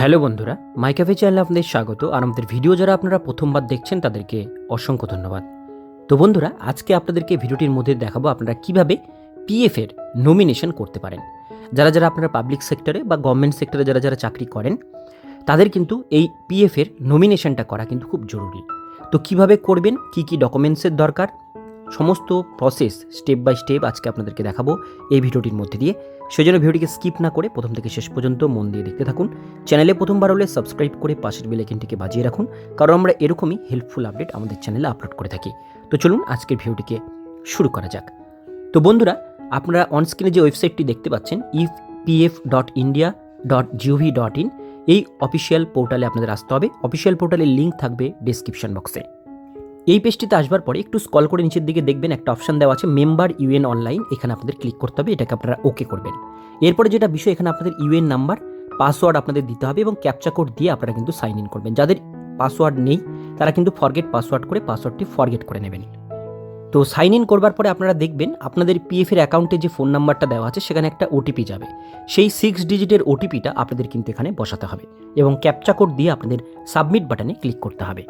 Hello বন্ধুরা, মাই cafe চ্যানেলে আপনাদের স্বাগত আর আমাদের ভিডিও যারা আপনারা প্রথমবার দেখছেন তাদেরকে অসংখ্য ধন্যবাদ। তো বন্ধুরা, আজকে আপনাদেরকে ভিডিওটির মধ্যে দেখাবো আপনারা কীভাবে পিএফের নমিনেশন করতে পারেন। যারা যারা আপনারা পাবলিক সেক্টরে বা গভর্নমেন্ট সেক্টরে যারা যারা চাকরি করেন, তাদের কিন্তু এই পিএফের নমিনেশনটা করা কিন্তু খুব জরুরি। তো কীভাবে করবেন, কি কি ডকুমেন্টসের দরকার সমস্ত প্রসেস স্টেপ বাই স্টেপ আজকে আপনাদেরকে দেখাবো এই ভিডিওটির মধ্যে দিয়ে। সেজন্য ভিডিওটিকে স্কিপ না করে প্রথম থেকে শেষ পর্যন্ত মন দিয়ে দেখতে থাকুন। চ্যানেলে প্রথমবার হলে সাবস্ক্রাইব করে পাশের বেলাইকনটিকে বাজিয়ে রাখুন, কারণ আমরা এরকমই হেল্পফুল আপডেট আমাদের চ্যানেলে আপলোড করে থাকি। তো চলুন আজকের ভিডিওটিকে শুরু করা যাক। তো বন্ধুরা, আপনারা অনস্ক্রিনে যে ওয়েবসাইটটি দেখতে পাচ্ছেন E PF dot India dot gov dot in এই অফিসিয়াল পোর্টালে আপনাদের আসতে হবে। অফিসিয়াল পোর্টালের লিঙ্ক থাকবে ডিসক্রিপশন বক্সে এই পেজটিতে আসবার পরে একটু স্কল করে নিচের দিকে দেখবেন একটা অপশন দেওয়া আছে মেম্বার ইউএন অনলাইন এখানে আপনাদের ক্লিক করতে হবে, এটাকে আপনারা ওকে করবেন। এরপরে যেটা বিষয়, এখানে আপনাদের ইউএন নাম্বার পাসওয়ার্ড আপনাদের দিতে হবে এবং ক্যাপচা কোড দিয়ে আপনারা কিন্তু সাইন ইন করবেন। যাদের পাসওয়ার্ড নেই, তারা কিন্তু ফরগেট পাসওয়ার্ড করে পাসওয়ার্ডটি ফরগেট করে নেবেন। তো সাইন ইন করবার পরে আপনারা দেখবেন, আপনাদের পিএফ এর অ্যাকাউন্টে যে ফোন নাম্বারটা দেওয়া আছে, সেখানে একটা ওটিপি যাবে। সেই সিক্স ডিজিটের ওটিপিটা আপনাদের কিন্তু এখানে বসাতে হবে এবং ক্যাপচা কোড দিয়ে আপনাদের সাবমিট বাটনে ক্লিক করতে হবে।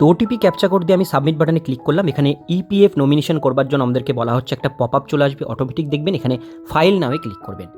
তো ওটিপি ক্যাপচার কোড দিয়ে আমি সাবমিট বাটনে ক্লিক করলাম। এখানে ইপিএফ নমিনেশন করবার জন্য আমাদেরকে বলা হচ্ছে একটা পপ আপ চলে আসবে অটোমেটিক দেখবেন, এখানে ফাইল নামে ক্লিক করবেন।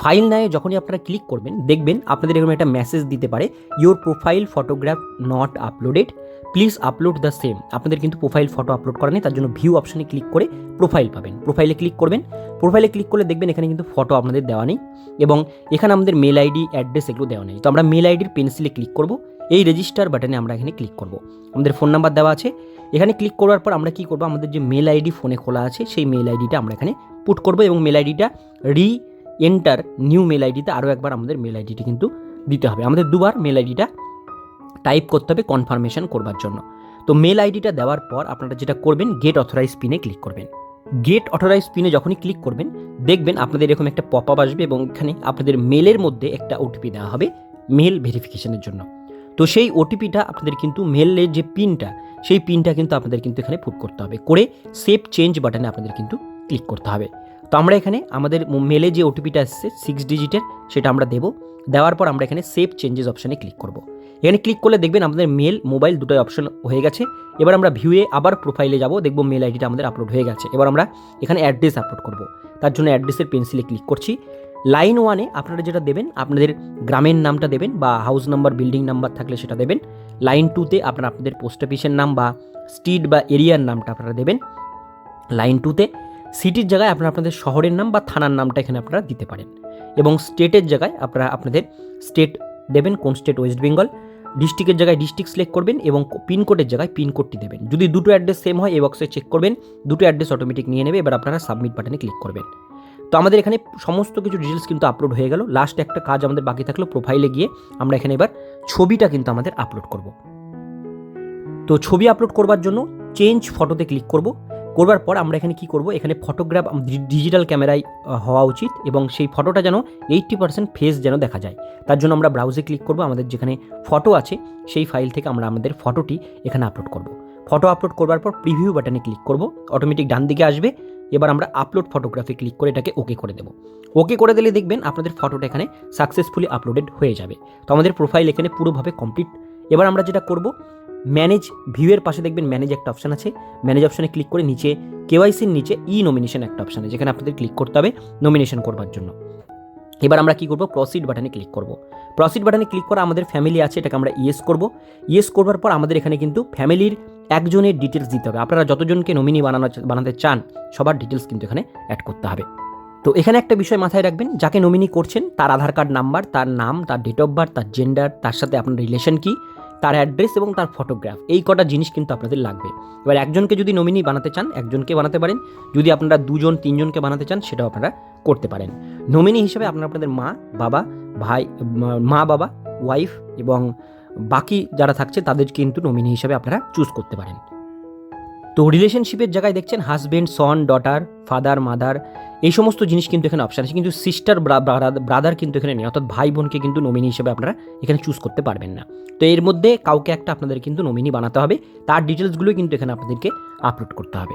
ফাইল নামে যখনই আপনারা ক্লিক করবেন, দেখবেন আপনাদের এরকম একটা মেসেজ দিতে পারে your profile photograph not uploaded please upload the same আপনাদের কিন্তু প্রোফাইল ফটো আপলোড করা নেই, তার জন্য ভিউ অপশানে ক্লিক করে প্রোফাইল পাবেন। প্রোফাইলে ক্লিক করবেন প্রোফাইলে ক্লিক করলে দেখবেন এখানে কিন্তু ফটো আপনাদের দেওয়া নেই এবং এখানে আমাদের মেল আইডি অ্যাড্রেস এগুলো দেওয়া নেই। তো আমরা মেল আইডির পেন্সিলে ক্লিক করব, এই রেজিস্টার বাটনে আমরা এখানে ক্লিক করব। আমাদের ফোন নাম্বার দেওয়া আছে, এখানে ক্লিক করার পর আমরা কি করব, আমাদের যে মেল আইডি ফোনে খোলা আছে, সেই মেল আইডিটা আমরা এখানে পুট করব এবং মেল আইডিটা রি এন্টার নিউ মেল আইডিতে আরও একবার আমাদের মেল আইডিটি কিন্তু দিতে হবে। আমাদের দুবার মেল আইডিটা টাইপ করতে হবে কনফার্মেশন করবার জন্য। তো মেল আইডিটা দেওয়ার পর আপনারা যেটা করবেন গেট অথরাইজ পিনে ক্লিক করবেন। গেট অথরাইজ পিনে যখনই ক্লিক করবেন, দেখবেন আপনাদের এরকম একটা পপ আপ আসবে এবং এখানে আপনাদের মেলের মধ্যে একটা ওটিপি দেওয়া হবে মেল ভেরিফিকেশনের জন্য। তো সেই ওটিপিটা আপনাদের কিন্তু মেলের যে পিনটা সেই পিনটা কিন্তু আপনাদের কিন্তু এখানে পুট করতে হবে। করে সেভ চেঞ্জ বাটনে আপনাদের কিন্তু ক্লিক করতে হবে। তো আমরা এখানে আমাদের মেলে যে ওটিপিটা আসছে সিক্স ডিজিটের সেটা আমরা দেবো। দেওয়ার পর আমরা এখানে সেভ চেঞ্জেস অপশানে ক্লিক করব। এখানে ক্লিক করলে দেখবেন আমাদের মেল মোবাইল দুটোই অপশন হয়ে গেছে। এবার আমরা ভিউয়ে আবার প্রোফাইলে যাব, দেখব মেল আইডিটা আমাদের আপলোড হয়ে গেছে। এবার আমরা এখানে অ্যাড্রেস আপলোড করব। তার জন্য অ্যাড্রেসের পেন্সিলে ক্লিক করছি। লাইন ওয়ানে আপনারা যেটা দেবেন, আপনাদের গ্রামের নামটা দেবেন বা হাউস নাম্বার বিল্ডিং নাম্বার থাকলে সেটা দেবেন। লাইন টুতে আপনারা আপনাদের পোস্ট অফিসের নাম বা স্ট্রিট বা এরিয়ার নামটা আপনারা দেবেন। লাইন টুতে সিটির জায়গায় আপনারা আপনাদের শহরের নাম বা থানার নামটা এখানে আপনারা দিতে পারেন। এবং স্টেটের জায়গায় আপনারা আপনাদের স্টেট দেবেন, কোন স্টেট ওয়েস্ট বেঙ্গল ডিস্ট্রিক্টের জায়গায় ডিস্ট্রিক্ট সিলেক্ট করবেন এবং পিনকোডের জায়গায় পিনকোডটি দেবেন। যদি দুটো অ্যাড্রেস সেম হয়, এই বক্সে চেক করবেন, দুটো অ্যাড্রেস অটোমেটিক নিয়ে নেবে, এবার আপনারা সাবমিট বাটনে ক্লিক করবেন। তো আমাদের এখানে সমস্ত কিছু ডিটেলস কিন্তু আপলোড হয়ে গেল। লাস্ট একটা কাজ আমাদের বাকি থাকল প্রোফাইলে গিয়ে আমরা এখানে এবার ছবিটা কিন্তু আমাদের আপলোড করব। তো ছবি আপলোড করবার জন্য চেঞ্জ ফটোতে ক্লিক করব। করবার পর আমরা এখানে কি করব? এখানে ফটোগ্রাফ ডিজিটাল ক্যামেরায় হওয়া উচিত এবং সেই ফটোটা যেন এইট্টি পার্সেন্ট ফেস যেন দেখা যায়। তার জন্য আমরা ব্রাউজে ক্লিক করব, আমাদের যেখানে ফটো আছে, সেই ফাইল থেকে আমরা আমাদের ফটোটি এখানে আপলোড করব। ফটো আপলোড করবার পর প্রিভিউ বাটনে ক্লিক করব অটোমেটিক ডান দিকে আসবে, এবার আমরা আপলোড ফটোগ্রাফি ক্লিক করে এটাকে ওকে করে দেবো। ওকে করে দিলে দেখবেন আপনাদের ফটোটা এখানে সাকসেসফুলি আপলোডেড হয়ে যাবে। তো আমাদের প্রোফাইল এখানে পুরোভাবে কমপ্লিট এবার আমরা যেটা করব ম্যানেজ ভিউয়ের পাশে দেখবেন ম্যানেজ একটা অপশান আছে। ম্যানেজ অপশানে ক্লিক করে নিচে কেওয়াইসির নিচে ই নমিনেশন একটা অপশান আছে যেখানে আপনাদের ক্লিক করতে হবে নমিনেশন করবার জন্য। এবার আমরা কি করব? প্রসিড বাটনে ক্লিক করব। প্রসিড বাটনে ক্লিক করা আমাদের ফ্যামিলি আছে, এটাকে আমরা ইয়েস করব। ইয়েস করবার পর আমাদের এখানে কিন্তু ফ্যামিলির একজনের ডিটেলস দিতে হবে। আপনারা যতজনকে নমিনি বানানো বানাতে চান, সবার ডিটেলস কিন্তু এখানে অ্যাড করতে হবে। তো এখানে একটা বিষয় মাথায় রাখবেন, যাকে নমিনি করছেন, তার আধার কার্ড নাম্বার তার নাম, তার ডেট অফ বার্থ তার জেন্ডার তার সাথে আপনার রিলেশন কি তার অ্যাড্রেস এবং তার ফটোগ্রাফ। এই কটা জিনিস কিন্তু আপনাদের লাগবে। এবার একজনকে যদি নমিনি বানাতে চান, একজনকে বানাতে পারেন। যদি আপনারা দুজন, তিনজনকে বানাতে চান, সেটাও আপনারা করতে পারেন। নমিনি হিসেবে আপনারা আপনাদের মা, বাবা, ভাই, মা, বাবা ওয়াইফ এবং বাকি যারা থাকছে, তাদের কিন্তু নমিনি হিসেবে আপনারা চুজ করতে পারেন। তো রিলেশনশিপের জায়গায় দেখছেন husband son daughter father mother এই সমস্ত জিনিস কিন্তু এখানে অপশান আছে। কিন্তু সিস্টার ব্রাদার কিন্তু এখানে নেই। অর্থাৎ ভাই বোনকে কিন্তু নমিনি হিসেবে আপনারা এখানে চুজ করতে পারবেন না। তো এর মধ্যে কাউকে একটা আপনাদের কিন্তু নমিনি বানাতে হবে। তার ডিটেলসগুলো কিন্তু এখানে আপনাদেরকে আপলোড করতে হবে।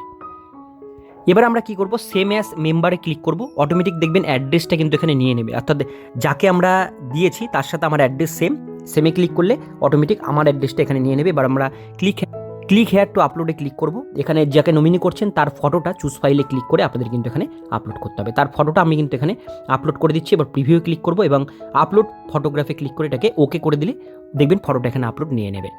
এবার আমরা কি করব? সেম অ্যাস মেম্বারে ক্লিক করব। অটোমেটিক দেখবেন অ্যাড্রেসটা কিন্তু এখানে নিয়ে নেবে। অর্থাৎ যাকে আমরা দিয়েছি, তার সাথে আমার অ্যাড্রেস সেম সেমে ক্লিক করলে অটোমেটিক আমার অ্যাড্রেসটা এখানে নিয়ে নেবে। এবার আমরা ক্লিক ক্লিক হেয়ার টু আপলোডে ক্লিক করব। এখানে যাকে নমিনি করছেন, তার ফটোটা চুজ ফাইলে ক্লিক করে আপনাদের কিন্তু এখানে আপলোড করতে হবে। তার ফটোটা আমি কিন্তু এখানে আপলোড করে দিচ্ছি, এবার প্রিভিউ ক্লিক করব এবং আপলোড ফটোগ্রাফে ক্লিক করে এটাকে ওকে করে দিলে দেখবেন ফটোটা এখানে আপলোড নিয়ে নেবে।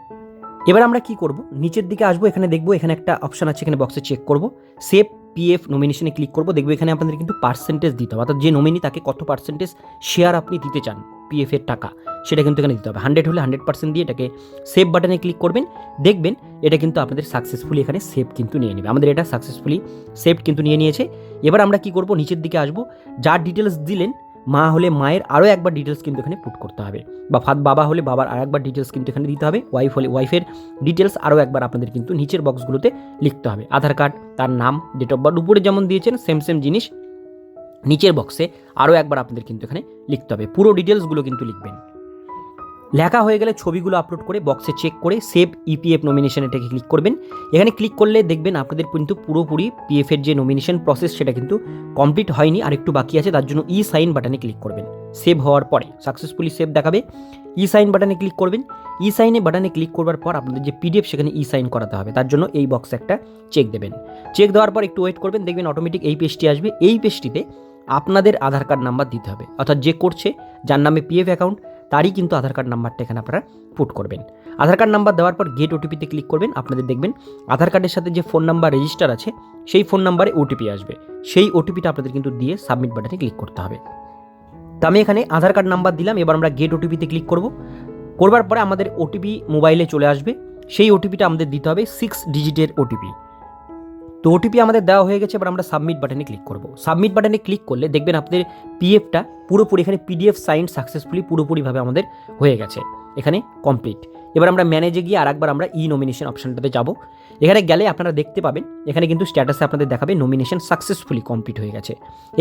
এবার আমরা কি করব? নিচের দিকে আসব, এখানে দেখব, এখানে একটা অপশন আছে, এখানে বক্সে চেক করব। সেভ পিএফ নমিনেশনে ক্লিক করব, দেখব এখানে আপনাদের কিন্তু পার্সেন্টেজ দিতে হবে। অর্থাৎ যে নমিনি তাকে কত পার্সেন্টেজ শেয়ার আপনি দিতে চান। পিএফ এর টাকা, সেটা কিন্তু এখানে দিতে হবে। হান্ড্রেড হলে হান্ড্রেড পার্সেন্ট দিয়ে এটাকে সেভ বাটনে ক্লিক করবেন। দেখবেন এটা কিন্তু আপনাদের সাকসেসফুলি এখানে সেভ কিন্তু নিয়ে নেবে। আমাদের এটা সাকসেসফুলি সেভ কিন্তু নিয়ে নিয়েছে। এবার আমরা কি করব? নিচের দিকে আসব। যার ডিটেলস দিলেন, মা হলে মায়ের আরও একবার ডিটেলস কিন্তু এখানে পুট করতে হবে। বা ফাদ বাবা হলে বাবার আর একবার ডিটেলস কিন্তু এখানে দিতে হবে। ওয়াইফ হলে ওয়াইফের ডিটেলস আরও একবার আপনাদের কিন্তু নিচের বক্সগুলোতে লিখতে হবে। আধার কার্ড তার নাম ডেট অফ বার্থ উপরে যেমন দিয়েছেন সেম সেম জিনিস নিচের বক্সে আরও একবার আপনাদের কিন্তু এখানে লিখতে হবে। পুরো ডিটেলসগুলো কিন্তু লিখবেন। লেখা হয়ে গেলে ছবিগুলো আপলোড করে বক্সে চেক করে সেভ ইপিএফ নমিনেশন এটাকে ক্লিক করবেন। এখানে ক্লিক করলে দেখবেন আপনাদের কিন্তু পুরোপুরি পিএফের যে নমিনেশন প্রসেস সেটা কিন্তু কমপ্লিট হয়নি, আর একটু বাকি আছে, তার জন্য ই সাইন বাটনে ক্লিক করবেন। সেভ হওয়ার পরে সাকসেসফুলি সেভ দেখাবে। ই সাইন বাটনে ক্লিক করবেন। ই সাইনে বাটনে ক্লিক করবার পর আপনাদের যে পিডিএফ সেখানে ই সাইন করাতে হবে, তার জন্য এই বক্সে একটা চেক দেবেন। চেক দেওয়ার পর একটু ওয়েট করবেন, দেখবেন অটোমেটিক এই পেজটি আসবে। এই পেজটিতে আপনাদের আধার কার্ড নাম্বার দিতে হবে। অর্থাৎ যে করছে, যার নামে পিএফ অ্যাকাউন্ট তারই কিন্তু আধার কার্ড নাম্বারটা এখানে আপনারা পুট করবেন। আধার কার্ড নাম্বার দেওয়ার পর গেট ওটিপিতে ক্লিক করবেন, আপনাদের দেখবেন আধার কার্ডের সাথে যে ফোন নাম্বার রেজিস্টার আছে, সেই ফোন নাম্বারে ওটিপি আসবে। সেই ওটিপিটা আপনাদের কিন্তু দিয়ে সাবমিট বাটনে ক্লিক করতে হবে। তো আমি এখানে আধার কার্ড নাম্বার দিলাম, এবার আমরা গেট ওটিপিতে ক্লিক করব। করবার পরে আমাদের ওটিপি মোবাইলে চলে আসবে। সেই ওটিপিটা আমাদের দিতে হবে সিক্স ডিজিটের ওটিপি তো ওটিপি আমাদের দেওয়া হয়ে গেছে, এবার আমরা সাবমিট বাটনে ক্লিক করব। সাবমিট বাটনে ক্লিক করলে দেখবেন আপনাদের পিএফটা পুরোপুরি এখানে পিডিএফ সাইন সাকসেসফুলি পুরোপুরিভাবে আমাদের হয়ে গেছে, এখানে কমপ্লিট এবার আমরা ম্যানেজে গিয়ে আরেকবার আমরা ই নমিনেশন অপশনটাতে যাব। এখানে গেলে আপনারা দেখতে পাবেন, এখানে কিন্তু স্ট্যাটাসে আপনাদের দেখাবে নমিনেশন সাকসেসফুলি কমপ্লিট হয়ে গেছে।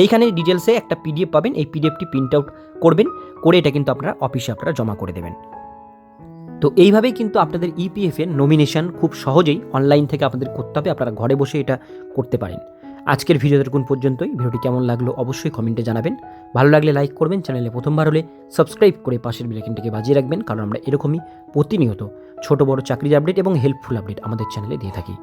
এইখানে ডিটেলসে একটা পিডিএফ পাবেন, এই পিডিএফটি প্রিন্ট আউট করবেন, করে এটা কিন্তু আপনারা অফিসে আপনারা জমা করে দেবেন। তো এইভাবেই কিন্তু আপনাদের ইপিএফ এর নমিনেশন খুব সহজেই অনলাইন থেকে আপনাদের করতে হবে। আপনারা ঘরে বসে এটা করতে পারেন। আজকের ভিডিও দেখুন পর্যন্তই। ভিডিওটি কেমন লাগল অবশ্যই কমেন্টে জানাবেন। ভালো লাগলে লাইক করবেন। চ্যানেলে প্রথমবার হলে সাবস্ক্রাইব করে পাশের বেলাইকনটিকে বাজিয়ে রাখবেন। কারণ আমরা এরকমই প্রতিনিয়ত ছোট বড় চাকরির আপডেট এবং হেল্পফুল আপডেট আমাদের চ্যানেলে দিয়ে থাকি।